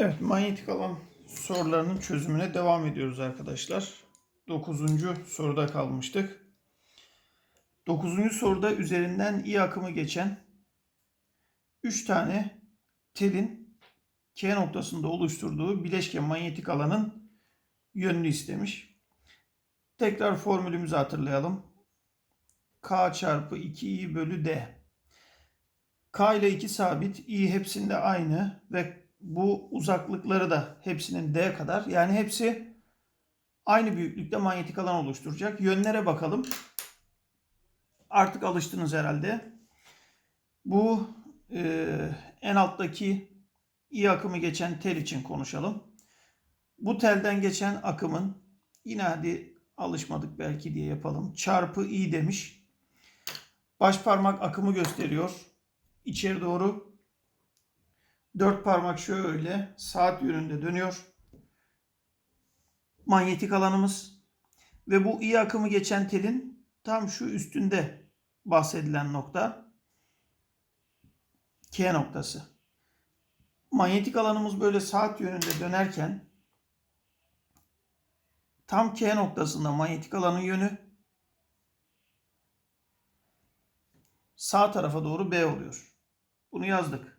Evet, manyetik alan sorularının çözümüne devam ediyoruz arkadaşlar. Dokuzuncu soruda kalmıştık. Dokuzuncu soruda üzerinden i akımı geçen 3 tane telin K noktasında oluşturduğu bileşke manyetik alanın yönünü istemiş. Tekrar formülümüzü hatırlayalım. K çarpı 2i bölü d. K ile 2 sabit, i hepsinde aynı ve bu uzaklıkları da hepsinin d kadar. Yani hepsi aynı büyüklükte manyetik alan oluşturacak. Yönlere bakalım. Artık alıştınız herhalde. Bu e, en alttaki i akımı geçen tel için konuşalım. Bu telden geçen akımın yine hadi alışmadık belki diye yapalım. Çarpı i demiş. Baş parmak akımı gösteriyor. İçeri doğru Dört parmak şöyle saat yönünde dönüyor. Manyetik alanımız ve bu i akımı geçen telin tam şu üstünde bahsedilen nokta K noktası. Manyetik alanımız böyle saat yönünde dönerken tam K noktasında manyetik alanın yönü sağ tarafa doğru B oluyor. Bunu yazdık.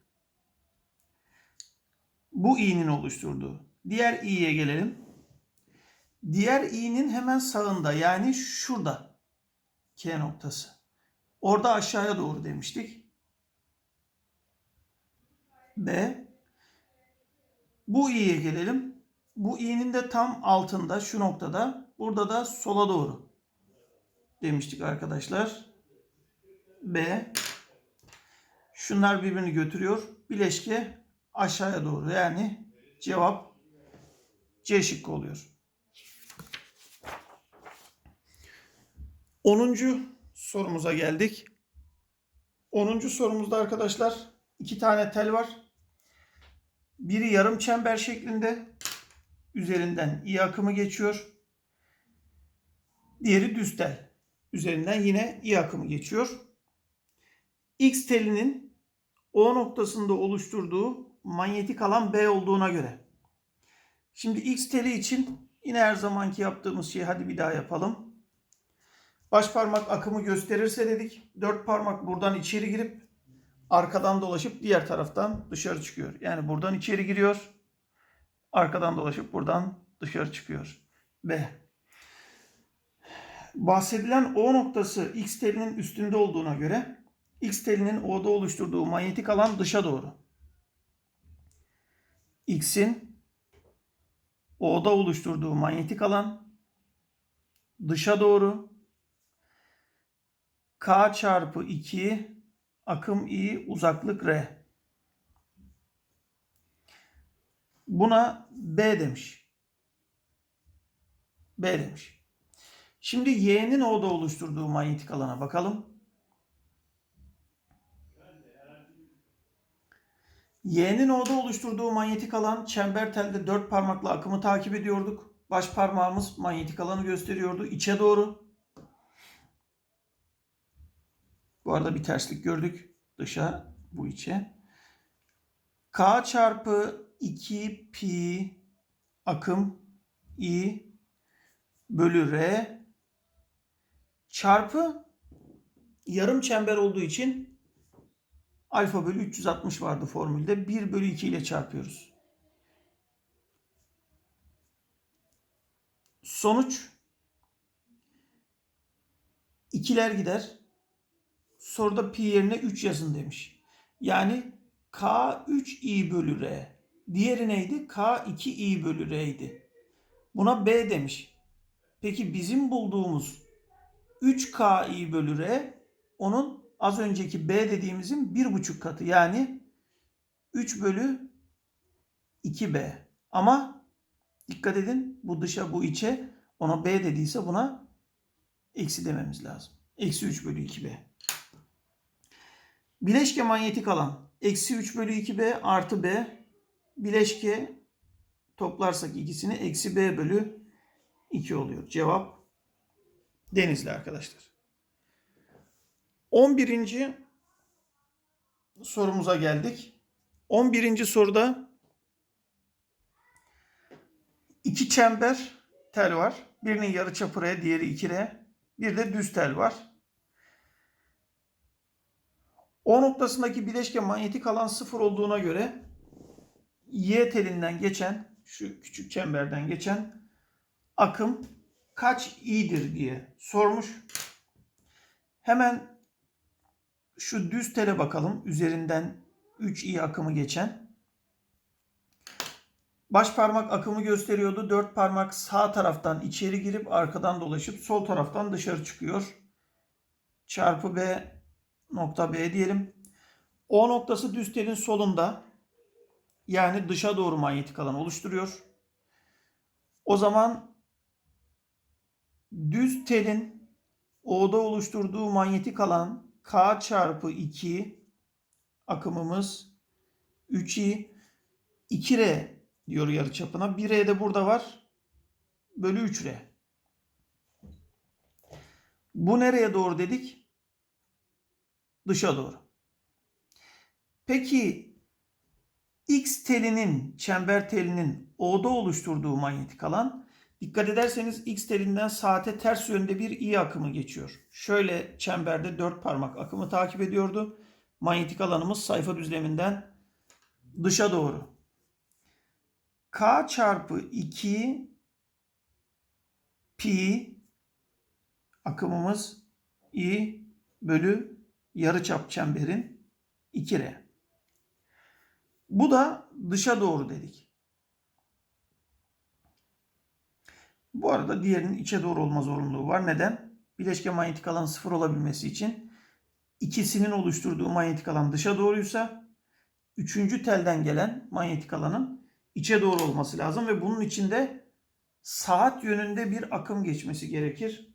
Bu i'nin oluşturduğu. Diğer i'ye gelelim. Diğer i'nin hemen sağında yani şurada K noktası. Orada aşağıya doğru demiştik. B. Bu i'ye gelelim. Bu i'nin de tam altında şu noktada. Burada da sola doğru demiştik arkadaşlar. B. Şunlar birbirini götürüyor. Bileşke aşağıya doğru. Yani cevap C şıkkı oluyor. 10. sorumuza geldik. 10. sorumuzda arkadaşlar iki tane tel var. Biri yarım çember şeklinde. Üzerinden i akımı geçiyor. Diğeri düz tel. Üzerinden yine i akımı geçiyor. X telinin O noktasında oluşturduğu manyetik alan B olduğuna göre. Şimdi X teli için yine her zamanki yaptığımız şeyi hadi bir daha yapalım. Baş parmak akımı gösterirse dedik. Dört parmak buradan içeri girip arkadan dolaşıp diğer taraftan dışarı çıkıyor. Yani buradan içeri giriyor. Arkadan dolaşıp buradan dışarı çıkıyor. B. Bahsedilen O noktası X telinin üstünde olduğuna göre X telinin O'da oluşturduğu manyetik alan dışa doğru. X'in O'da oluşturduğu manyetik alan dışa doğru K çarpı 2 akım i uzaklık r. Buna B demiş. B demiş. Şimdi y'nin O'da oluşturduğu manyetik alana bakalım. Y'nin O'da oluşturduğu manyetik alan çember telde dört parmakla akımı takip ediyorduk. Baş parmağımız manyetik alanı gösteriyordu. içe doğru. Bu arada bir terslik gördük. Dışa bu içe. K çarpı 2 pi akım i bölü r çarpı yarım çember olduğu için alfa bölü 360 vardı formülde. 1 bölü 2 ile çarpıyoruz. Sonuç ikiler gider. Soruda pi yerine 3 yazın demiş. Yani K 3 i bölü r. Diğeri neydi? K 2 i bölü r'ydi. Buna B demiş. Peki bizim bulduğumuz 3 K i bölü r onun az önceki B dediğimizin bir buçuk katı. Yani 3 bölü 2B. Ama dikkat edin bu dışa bu içe ona B dediyse buna eksi dememiz lazım. Eksi 3 bölü 2B. Bileşke manyetik alan. Eksi 3 bölü 2B artı B. Bileşke toplarsak ikisini eksi B bölü 2 oluyor. Cevap Denizli arkadaşlar. 11. sorumuza geldik. 11. soruda iki çember tel var. Birinin yarıçapı R, diğeri 2R. Bir de düz tel var. O noktasındaki bileşke manyetik alan sıfır olduğuna göre Y telinden geçen, şu küçük çemberden geçen akım kaç i'dir diye sormuş. Hemen şu düz tele bakalım. Üzerinden 3 i akımı geçen. Baş parmak akımı gösteriyordu. Dört parmak sağ taraftan içeri girip arkadan dolaşıp sol taraftan dışarı çıkıyor. Çarpı B nokta B diyelim. O noktası düz telin solunda. Yani dışa doğru manyetik alan oluşturuyor. O zaman düz telin O'da oluşturduğu manyetik alan K çarpı 2 akımımız 3i 2R diyor yarıçapına. 1R de burada var. Bölü 3R. Bu nereye doğru dedik? Dışa doğru. Peki X telinin, çember telinin O'da oluşturduğu manyetik alan dikkat ederseniz X telinden saate ters yönde bir I akımı geçiyor. Şöyle çemberde dört parmak akımı takip ediyordu. Manyetik alanımız sayfa düzleminden dışa doğru. K çarpı 2 pi akımımız I bölü yarıçap çemberin 2R. Bu da dışa doğru dedik. Bu arada diğerinin içe doğru olma zorunluluğu var. Neden? Bileşke manyetik alan sıfır olabilmesi için ikisinin oluşturduğu manyetik alan dışa doğruysa üçüncü telden gelen manyetik alanın içe doğru olması lazım ve bunun içinde saat yönünde bir akım geçmesi gerekir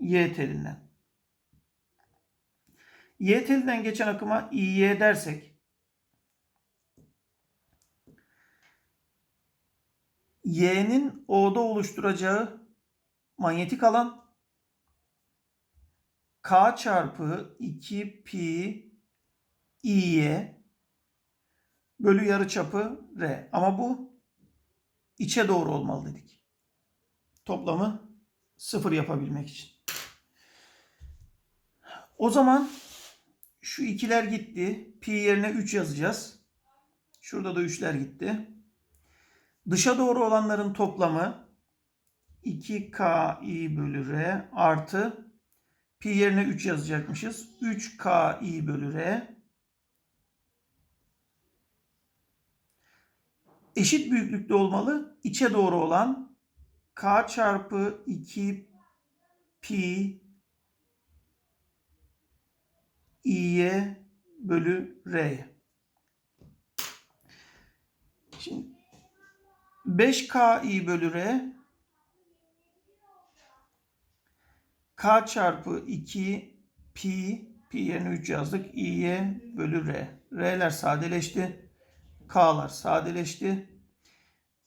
Y telinden. Y telinden geçen akıma İY dersek Y'nin O'da oluşturacağı manyetik alan K çarpı 2 pi İY bölü yarıçapı R. Ama bu içe doğru olmalı dedik. Toplamı sıfır yapabilmek için. O zaman şu ikiler gitti. Pi yerine 3 yazacağız. Şurada da 3'ler gitti. Dışa doğru olanların toplamı 2ki bölü r artı pi yerine 3 yazacakmışız. 3ki bölü r eşit büyüklükte olmalı. İçe doğru olan k çarpı 2 pi i'ye bölü r'ye. Şimdi 5k i bölü r k çarpı 2 pi pi yerine 3 yazdık. i'ye bölü r. R'ler sadeleşti. K'lar sadeleşti.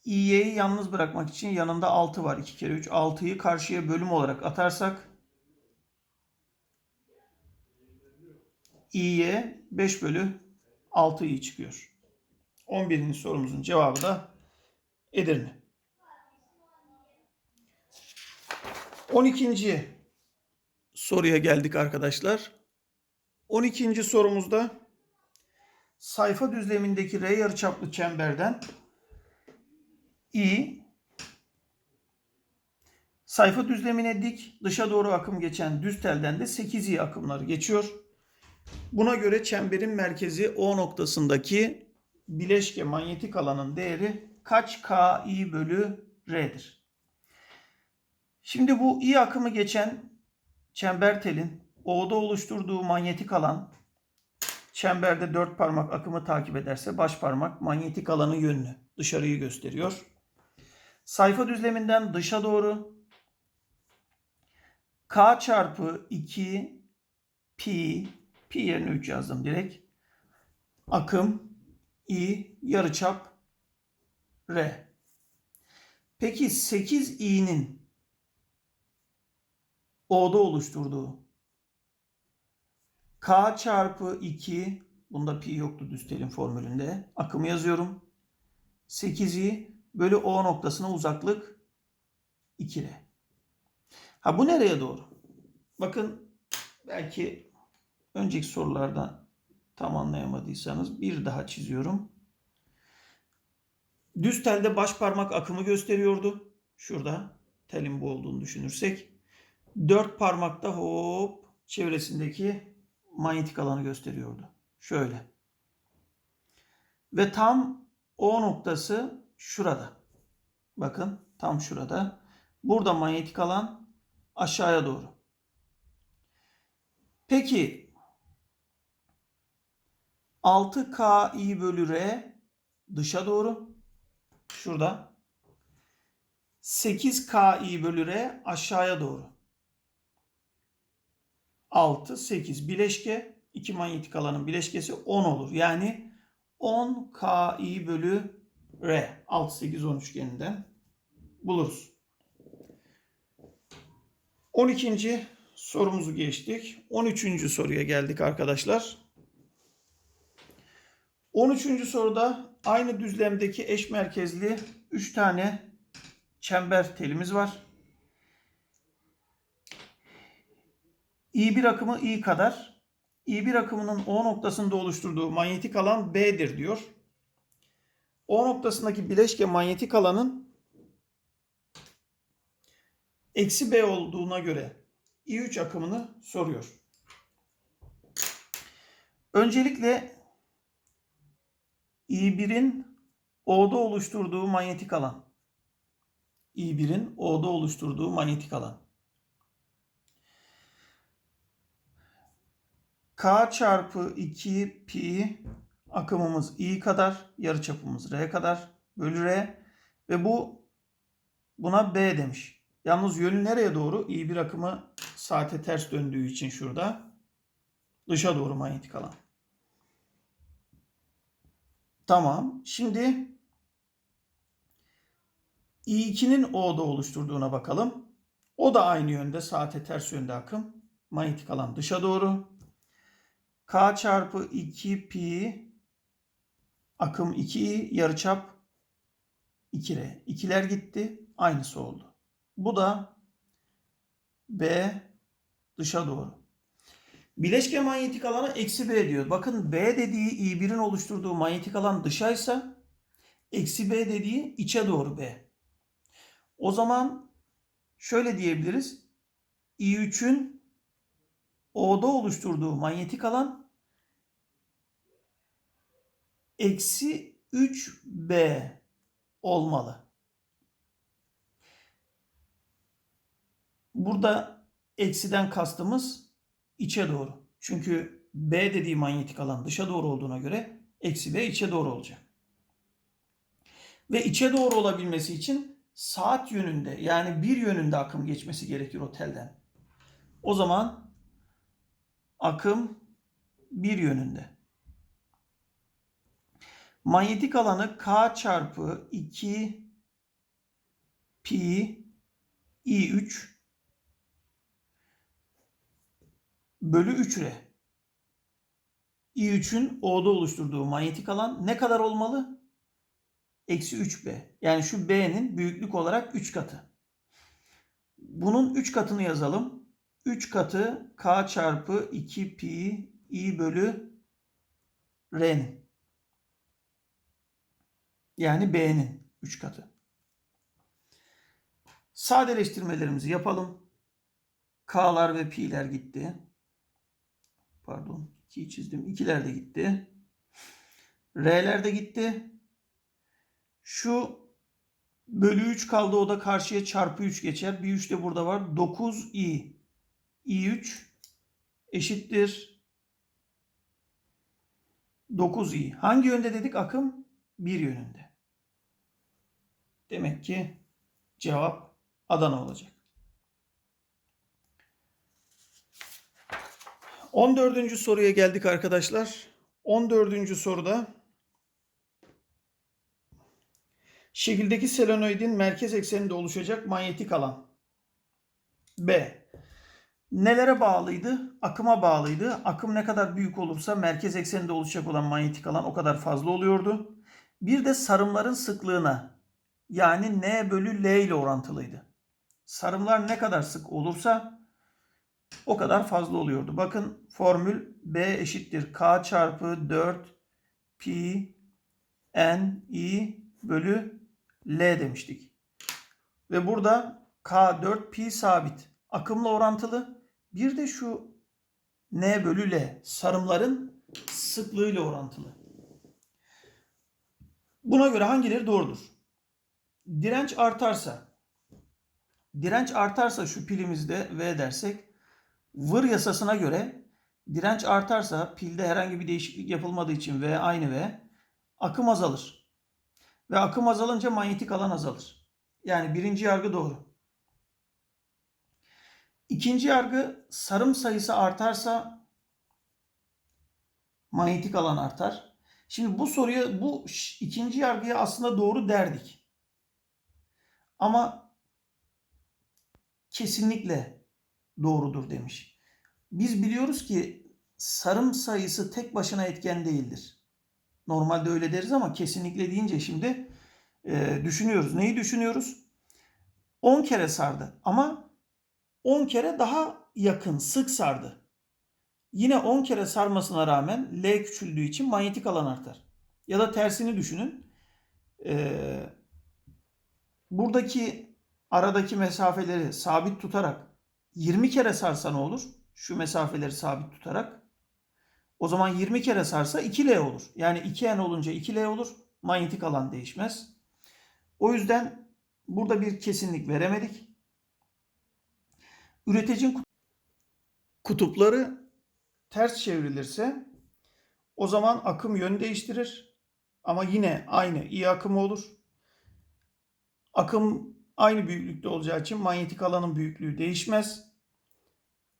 i'yi yalnız bırakmak için yanında 6 var. 2 kere 3. 6'yı karşıya bölüm olarak atarsak i'ye 5 bölü 6 i çıkıyor. 11. sorumuzun cevabı da Edirne. 12. soruya geldik arkadaşlar. 12. sorumuzda sayfa düzlemindeki R yarıçaplı çemberden I sayfa düzlemine dik dışa doğru akım geçen düz telden de 8i akımları geçiyor. Buna göre çemberin merkezi O noktasındaki bileşke manyetik alanın değeri kaç Ki bölü R'dir? Şimdi bu I akımı geçen çember telin O'da oluşturduğu manyetik alan çemberde dört parmak akımı takip ederse baş parmak manyetik alanın yönünü dışarıyı gösteriyor. Sayfa düzleminden dışa doğru K çarpı 2 pi pi yerine 3 yazdım direkt. Akım i yarıçap R. Peki 8i'nin O'da oluşturduğu K çarpı 2 bunda pi yoktu düz telin formülünde. Akımı yazıyorum. 8i bölü O noktasına uzaklık 2R. Ha bu nereye doğru? Bakın belki önceki sorulardan tam anlayamadıysanız bir daha çiziyorum. Düz telde baş parmak akımı gösteriyordu. Şurada telin bu olduğunu düşünürsek. Dört parmakta hop çevresindeki manyetik alanı gösteriyordu. Şöyle. Ve tam O noktası şurada. Bakın tam şurada. Burada manyetik alan aşağıya doğru. Peki 6Ki bölü R dışa doğru. Şurada. 8Ki bölü R aşağıya doğru. 6, 8 bileşke. iki manyetik alanın bileşkesi 10 olur. Yani 10 Ki bölü R. 6, 8, 10 üçgeninden buluruz. 12. sorumuzu geçtik. 13. soruya geldik arkadaşlar. 13. soruda aynı düzlemdeki eş merkezli 3 tane çember telimiz var. I1 akımı I kadar. I1 akımının O noktasında oluşturduğu manyetik alan B'dir diyor. O noktasındaki bileşke manyetik alanın eksi B olduğuna göre I3 akımını soruyor. Öncelikle I1'in O'da oluşturduğu manyetik alan. I1'in O'da oluşturduğu manyetik alan. K çarpı 2 pi akımımız I kadar, yarıçapımız R kadar bölü R ve bu buna B demiş. Yalnız yönü nereye doğru? I1 akımı saate ters döndüğü için şurada dışa doğru manyetik alan. Tamam. Şimdi I2'nin O'da oluşturduğuna bakalım. O da aynı yönde, saate ters yönde akım. Manyetik alan dışa doğru. K çarpı 2 pi akım 2i yarıçap 2r. İkiler gitti. Aynısı oldu. Bu da B dışa doğru. Bileşke manyetik alanı eksi B diyor. Bakın B dediği I1'in oluşturduğu manyetik alan dışaysa eksi B dediği içe doğru B. O zaman şöyle diyebiliriz. I3'ün O'da oluşturduğu manyetik alan eksi 3B olmalı. Burada eksiden kastımız içe doğru. Çünkü B dediği manyetik alan dışa doğru olduğuna göre eksi B içe doğru olacak. Ve içe doğru olabilmesi için saat yönünde yani bir yönünde akım geçmesi gerekir o telden. O zaman akım bir yönünde. Manyetik alanı K çarpı 2 pi I3 bölü 3R. I3'ün O'da oluşturduğu manyetik alan ne kadar olmalı? Eksi 3B. Yani şu B'nin büyüklük olarak 3 katı. Bunun 3 katını yazalım. 3 katı K çarpı 2 pi I bölü R'nin. Yani B'nin 3 katı. Sadeleştirmelerimizi yapalım. K'lar ve pi'ler gitti. Pardon 2'yi çizdim. 2'ler de gitti. R'ler de gitti. Şu bölü 3 kaldı. O da karşıya çarpı 3 geçer. Bir 3 de burada var. 9i. i3 eşittir 9i. Hangi yönde dedik akım? Bir yönünde. Demek ki cevap Adana olacak. 14. soruya geldik arkadaşlar. 14. soruda şekildeki selenoidin merkez ekseninde oluşacak manyetik alan. B. Nelere bağlıydı? Akıma bağlıydı. Akım ne kadar büyük olursa merkez ekseninde oluşacak olan manyetik alan o kadar fazla oluyordu. Bir de sarımların sıklığına yani N bölü L ile orantılıydı. Sarımlar ne kadar sık olursa o kadar fazla oluyordu. Bakın formül B eşittir K çarpı 4 pi N I bölü L demiştik. Ve burada K 4 pi sabit. Akımla orantılı. Bir de şu N bölü L sarımların sıklığıyla orantılı. Buna göre hangileri doğrudur? Direnç artarsa direnç artarsa şu pilimizde V dersek Vır yasasına göre direnç artarsa pilde herhangi bir değişiklik yapılmadığı için V aynı V akım azalır. Ve akım azalınca manyetik alan azalır. Yani birinci yargı doğru. İkinci yargı sarım sayısı artarsa manyetik alan artar. Şimdi bu soruya bu ikinci yargıya aslında doğru derdik. Ama kesinlikle doğrudur demiş. Biz biliyoruz ki sarım sayısı tek başına etken değildir. Normalde öyle deriz ama kesinlikle deyince şimdi e, düşünüyoruz. Neyi düşünüyoruz? 10 kere sardı ama 10 kere daha yakın, sık sardı. Yine 10 kere sarmasına rağmen L küçüldüğü için manyetik alan artar. Ya da tersini düşünün. Ee, buradaki aradaki mesafeleri sabit tutarak 20 kere sarsa ne olur? Şu mesafeleri sabit tutarak. O zaman 20 kere sarsa 2L olur. Yani 2N olunca 2L olur. Manyetik alan değişmez. O yüzden burada bir kesinlik veremedik. Üreticinin kutupları ters çevrilirse o zaman akım yön değiştirir. Ama yine aynı i akımı olur. Akım aynı büyüklükte olacağı için manyetik alanın büyüklüğü değişmez.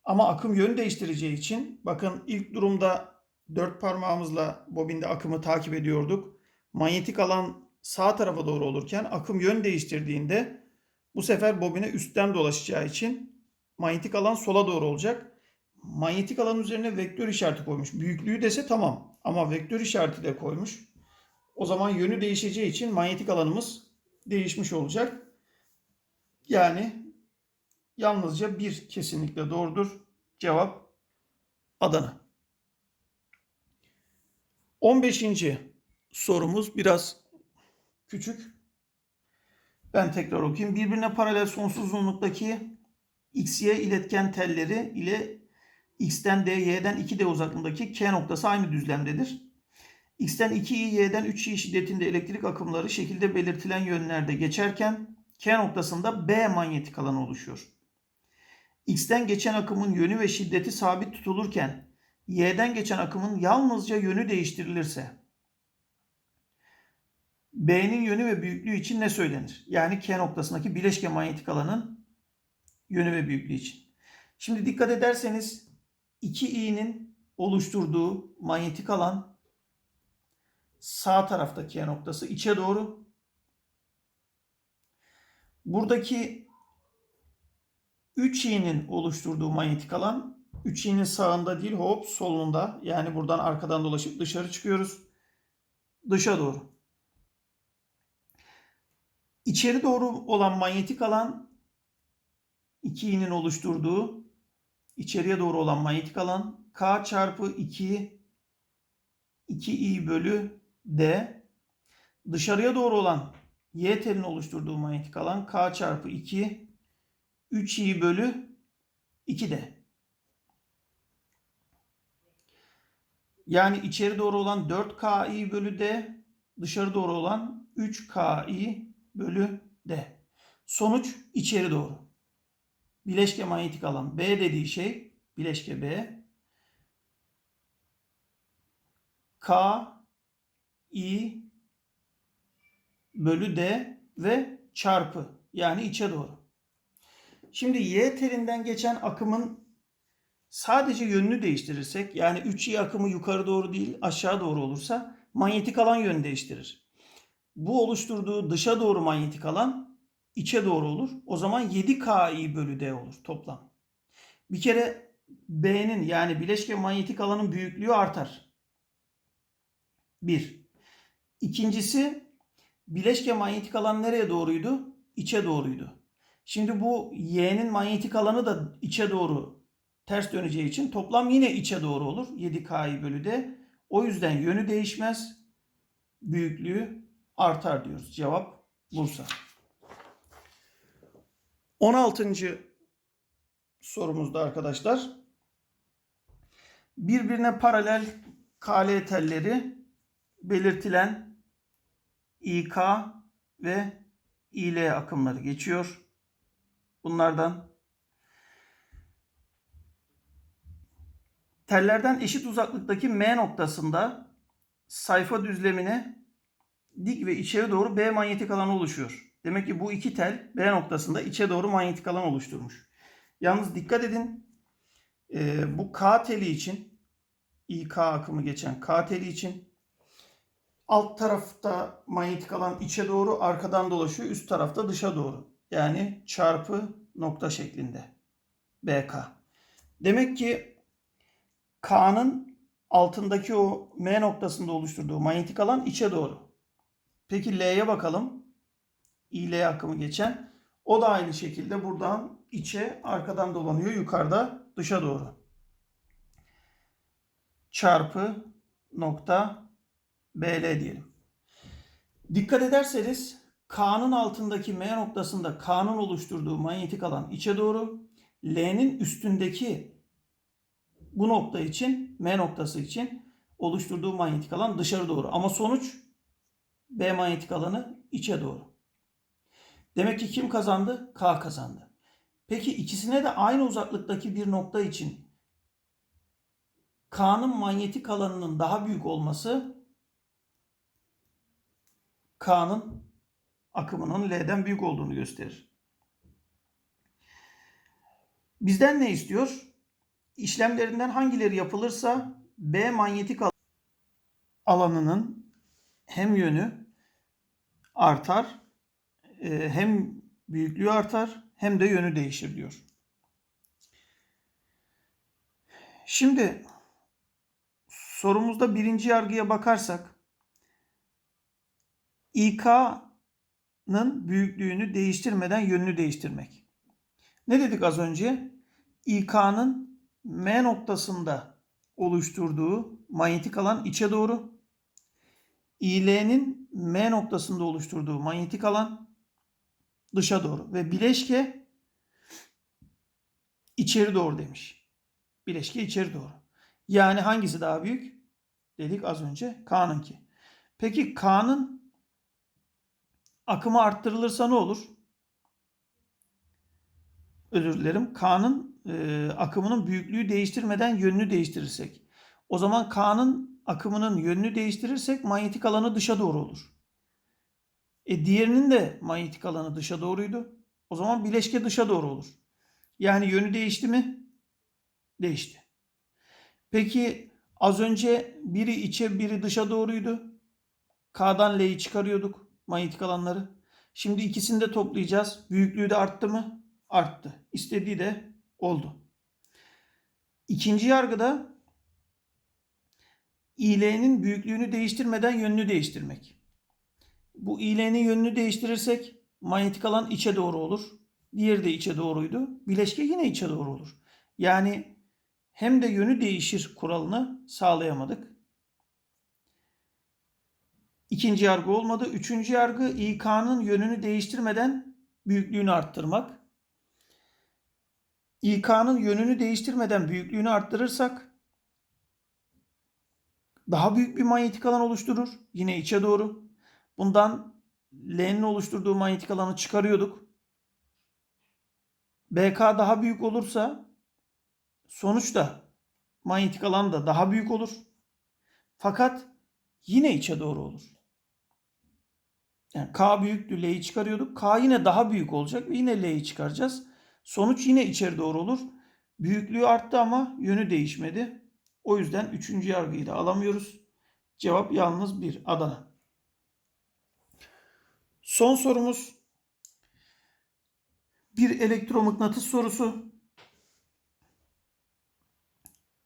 Ama akım yön değiştireceği için bakın ilk durumda dört parmağımızla bobinde akımı takip ediyorduk. Manyetik alan sağ tarafa doğru olurken akım yön değiştirdiğinde bu sefer bobine üstten dolaşacağı için manyetik alan sola doğru olacak. Manyetik alan üzerine vektör işareti koymuş. Büyüklüğü dese tamam ama vektör işareti de koymuş. O zaman yönü değişeceği için manyetik alanımız değişmiş olacak. Yani yalnızca bir kesinlikle doğrudur. Cevap Adana. 15. sorumuz biraz küçük. Ben tekrar okuyayım. Birbirine paralel sonsuz uzunluktaki XY iletken telleri ile X'ten D, Y'den 2D uzaklığındaki K noktası aynı düzlemdedir. X'ten 2i, Y'den 3i şiddetinde elektrik akımları şekilde belirtilen yönlerde geçerken K noktasında B manyetik alan oluşuyor. X'ten geçen akımın yönü ve şiddeti sabit tutulurken Y'den geçen akımın yalnızca yönü değiştirilirse B'nin yönü ve büyüklüğü için ne söylenir? Yani K noktasındaki bileşke manyetik alanın yönü ve büyüklüğü için. Şimdi dikkat ederseniz 2i'nin oluşturduğu manyetik alan sağ taraftaki K noktası içe doğru. Buradaki 3i'nin oluşturduğu manyetik alan 3i'nin sağında değil hop solunda. Yani buradan arkadan dolaşıp dışarı çıkıyoruz. Dışa doğru. İçeri doğru olan manyetik alan 2i'nin oluşturduğu içeriye doğru olan manyetik alan K çarpı 2 2i bölü D dışarıya doğru olan Y telinin oluşturduğu manyetik alan K çarpı 2 3i bölü 2D. Yani içeri doğru olan 4ki bölü D dışarı doğru olan 3ki bölü D. Sonuç içeri doğru. Bileşke manyetik alan B dediği şey bileşke B K I bölü D ve çarpı yani içe doğru. Şimdi Y telinden geçen akımın sadece yönünü değiştirirsek yani 3i akımı yukarı doğru değil aşağı doğru olursa manyetik alan yön değiştirir. Bu oluşturduğu dışa doğru manyetik alan içe doğru olur. O zaman 7Ki bölü D olur toplam. Bir kere B'nin yani bileşke manyetik alanın büyüklüğü artar. Bir. İkincisi Bileşke manyetik alan nereye doğruydu? İçe doğruydu. Şimdi bu y'nin manyetik alanı da içe doğru ters döneceği için toplam yine içe doğru olur. 7K'yı bölü de. O yüzden yönü değişmez. Büyüklüğü artar diyoruz. Cevap Bursa. 16. sorumuzda arkadaşlar. Birbirine paralel KL telleri belirtilen İK ve İL akımları geçiyor. Bunlardan tellerden eşit uzaklıktaki M noktasında sayfa düzlemine dik ve içeri doğru B manyetik alanı oluşuyor. Demek ki bu iki tel B noktasında içe doğru manyetik alan oluşturmuş. Yalnız dikkat edin e, bu K teli için İK akımı geçen K teli için alt tarafta manyetik alan içe doğru arkadan dolaşıyor. Üst tarafta dışa doğru. Yani çarpı nokta şeklinde. BK. Demek ki K'nın altındaki o M noktasında oluşturduğu manyetik alan içe doğru. Peki L'ye bakalım. İL akımı geçen. O da aynı şekilde buradan içe arkadan dolanıyor. Yukarıda dışa doğru. Çarpı nokta BL diyelim. Dikkat ederseniz K'nın altındaki M noktasında K'nın oluşturduğu manyetik alan içe doğru. L'nin üstündeki bu nokta için M noktası için oluşturduğu manyetik alan dışarı doğru. Ama sonuç B manyetik alanı içe doğru. Demek ki kim kazandı? K kazandı. Peki ikisine de aynı uzaklıktaki bir nokta için K'nın manyetik alanının daha büyük olması K'nın akımının L'den büyük olduğunu gösterir. Bizden ne istiyor? İşlemlerinden hangileri yapılırsa B manyetik alanının hem yönü artar e, hem büyüklüğü artar hem de yönü değişir diyor. Şimdi sorumuzda birinci yargıya bakarsak İK'nın büyüklüğünü değiştirmeden yönünü değiştirmek. Ne dedik az önce? İK'nın M noktasında oluşturduğu manyetik alan içe doğru. İL'nin M noktasında oluşturduğu manyetik alan dışa doğru. Ve bileşke içeri doğru demiş. Bileşke içeri doğru. Yani hangisi daha büyük? Dedik az önce K'nınki. Peki K'nın akımı arttırılırsa ne olur? Özür dilerim. K'nın e, akımının büyüklüğü değiştirmeden yönünü değiştirirsek. O zaman K'nın akımının yönünü değiştirirsek manyetik alanı dışa doğru olur. E diğerinin de manyetik alanı dışa doğruydu. O zaman bileşke dışa doğru olur. Yani yönü değişti mi? Değişti. Peki az önce biri içe biri dışa doğruydu. K'dan L'yi çıkarıyorduk manyetik alanları. Şimdi ikisini de toplayacağız. Büyüklüğü de arttı mı? Arttı. İstediği de oldu. İkinci yargıda İL'nin büyüklüğünü değiştirmeden yönünü değiştirmek. Bu İL'nin yönünü değiştirirsek manyetik alan içe doğru olur. Diğeri de içe doğruydu. Bileşke yine içe doğru olur. Yani hem de yönü değişir kuralını sağlayamadık. İkinci yargı olmadı. Üçüncü yargı İK'nın yönünü değiştirmeden büyüklüğünü arttırmak. İK'nın yönünü değiştirmeden büyüklüğünü arttırırsak daha büyük bir manyetik alan oluşturur. Yine içe doğru. Bundan L'nin oluşturduğu manyetik alanı çıkarıyorduk. BK daha büyük olursa sonuçta manyetik alan da daha büyük olur. Fakat yine içe doğru olur. Yani K büyüktü L'yi çıkarıyorduk. K yine daha büyük olacak ve yine L'yi çıkaracağız. Sonuç yine içeri doğru olur. Büyüklüğü arttı ama yönü değişmedi. O yüzden üçüncü yargıyı da alamıyoruz. Cevap yalnız bir Adana. Son sorumuz bir elektromıknatıs sorusu.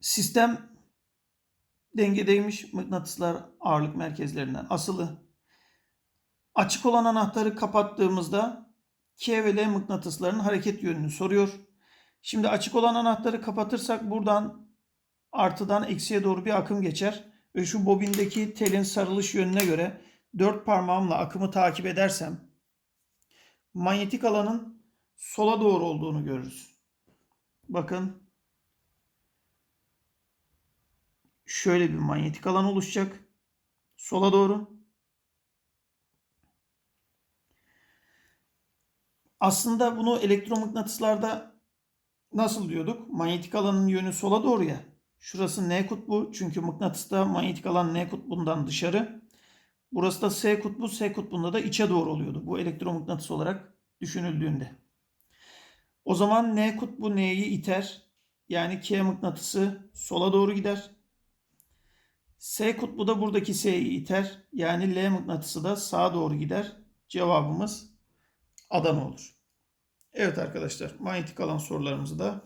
Sistem dengedeymiş. Mıknatıslar ağırlık merkezlerinden asılı. Açık olan anahtarı kapattığımızda K ve L mıknatıslarının hareket yönünü soruyor. Şimdi açık olan anahtarı kapatırsak buradan artıdan eksiye doğru bir akım geçer. Ve şu bobindeki telin sarılış yönüne göre dört parmağımla akımı takip edersem manyetik alanın sola doğru olduğunu görürüz. Bakın şöyle bir manyetik alan oluşacak. Sola doğru. Aslında bunu elektromıknatıslarda nasıl diyorduk? Manyetik alanın yönü sola doğru ya. Şurası N kutbu çünkü mıknatısta manyetik alan N kutbundan dışarı. Burası da S kutbu, S kutbunda da içe doğru oluyordu. Bu elektromıknatıs olarak düşünüldüğünde. O zaman N kutbu N'yi iter. Yani K mıknatısı sola doğru gider. S kutbu da buradaki S'yi iter. Yani L mıknatısı da sağa doğru gider. Cevabımız Adana olur. Evet arkadaşlar manyetik alan sorularımızı da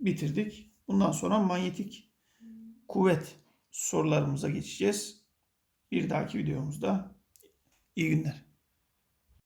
bitirdik. Bundan sonra manyetik kuvvet sorularımıza geçeceğiz. Bir dahaki videomuzda iyi günler.